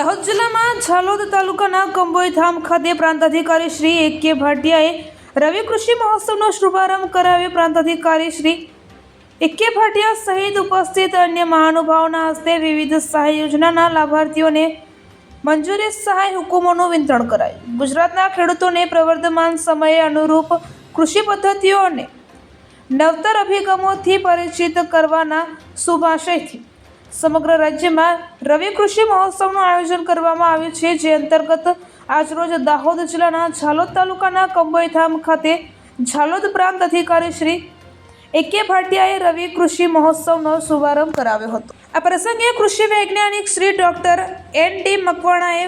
દાહોદ જિલ્લામાં છાલોદ તાલુકાના કંબોઈ ધામ ખાતે પ્રાંત અધિકારી શ્રી એ કે ભાટિયાએ રવિ કૃષિ મહોત્સવનો શુભારંભ કરાવ્યો પ્રાંત અધિકારી શ્રી એ કે ભાટિયા સહિત ઉપસ્થિત અન્ય મહાનુભાવોના હસ્તે વિવિધ સહાય યોજનાના લાભાર્થીઓને મંજૂરી સહાય હુકુમોનું વિતરણ કરાયું. ગુજરાતના ખેડૂતોને પ્રવર્તમાન સમયે અનુરૂપ કૃષિ પદ્ધતિઓને નવતર અભિગમોથી પરિચિત કરવાના શુભાશયથી સમગ્ર રાજ્યમાં રવિ કૃષિ મહોત્સવનું આયોજન કરવામાં આવ્યું છે, જે અંતર્ગત આજરોજ દાહોદ જિલ્લાના ઝાલોદ તાલુકાના કંબોઈધામ ખાતે ઝાલોદ પ્રાંત અધિકારી શ્રી એ કે ભાટિયાએ રવિ કૃષિ મહોત્સવનો શુભારંભ કરાવ્યો હતો. આ પ્રસંગે કૃષિ વૈજ્ઞાનિક શ્રી ડૉક્ટર એન ડી મકવાણાએ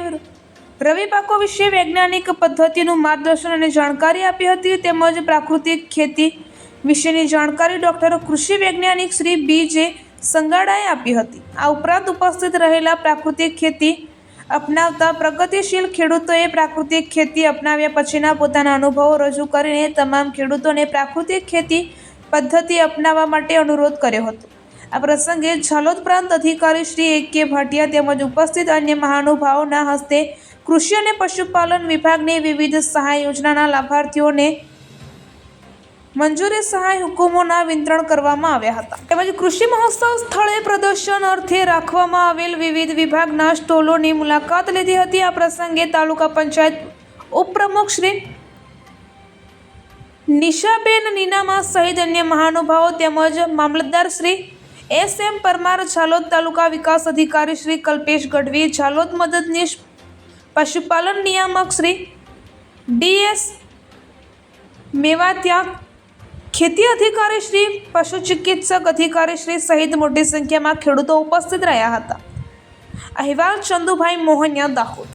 રવિ પાકો વિશે વૈજ્ઞાનિક પદ્ધતિનું માર્ગદર્શન અને જાણકારી આપી હતી, તેમજ પ્રાકૃતિક ખેતી વિશેની જાણકારી ડૉક્ટર કૃષિ વૈજ્ઞાનિક શ્રી બી જે સંગાડાએ આપી હતી. આ ઉપરાંત ઉપસ્થિત રહેલા પ્રાકૃતિક ખેતી અપનાવતા પ્રગતિશીલ ખેડૂતોએ પ્રાકૃતિક ખેતી અપનાવ્યા પછીના પોતાના અનુભવો રજૂ કરીને તમામ ખેડૂતોને પ્રાકૃતિક ખેતી પદ્ધતિ અપનાવવા માટે અનુરોધ કર્યો હતો. આ પ્રસંગે ઝાલોદ પ્રાંત અધિકારી શ્રી એ કે ભાટિયા તેમજ ઉપસ્થિત અન્ય મહાનુભાવોના હસ્તે કૃષિ અને પશુપાલન વિભાગની વિવિધ સહાય યોજનાના લાભાર્થીઓને મંજૂરી સહાય હુકુમોના વિતરણ કરવામાં આવ્યા હતા. તેમજ કૃષિ મહોત્સવ સ્થળે પ્રદર્શન અર્થે રાખવામાં આવેલ વિવિધ વિભાગના સ્ટોલોની મુલાકાત લીધી હતી. આ પ્રસંગે તાલુકા પંચાયત ઉપપ્રમુખ શ્રી નિશાબેન નીનામા સહિત અન્ય મહાનુભાવો તેમજ મામલતદાર શ્રી એસ એમ પરમાર ઝાલોદ તાલુકા વિકાસ અધિકારી શ્રી કલ્પેશ ગઢવી, ઝાલોદ મદદનીશ પશુપાલન નિયામક શ્રી ડીએસ મેવાત્યા ખેતી અધિકારી શ્રી, પશુ ચિકિત્સક અધિકારી શ્રી સહિત મોટી સંખ્યામાં ખેડૂતો ઉપસ્થિત રહ્યા હતા. અહેવાલ ચંદુભાઈ મોહનિયા દાહોદ.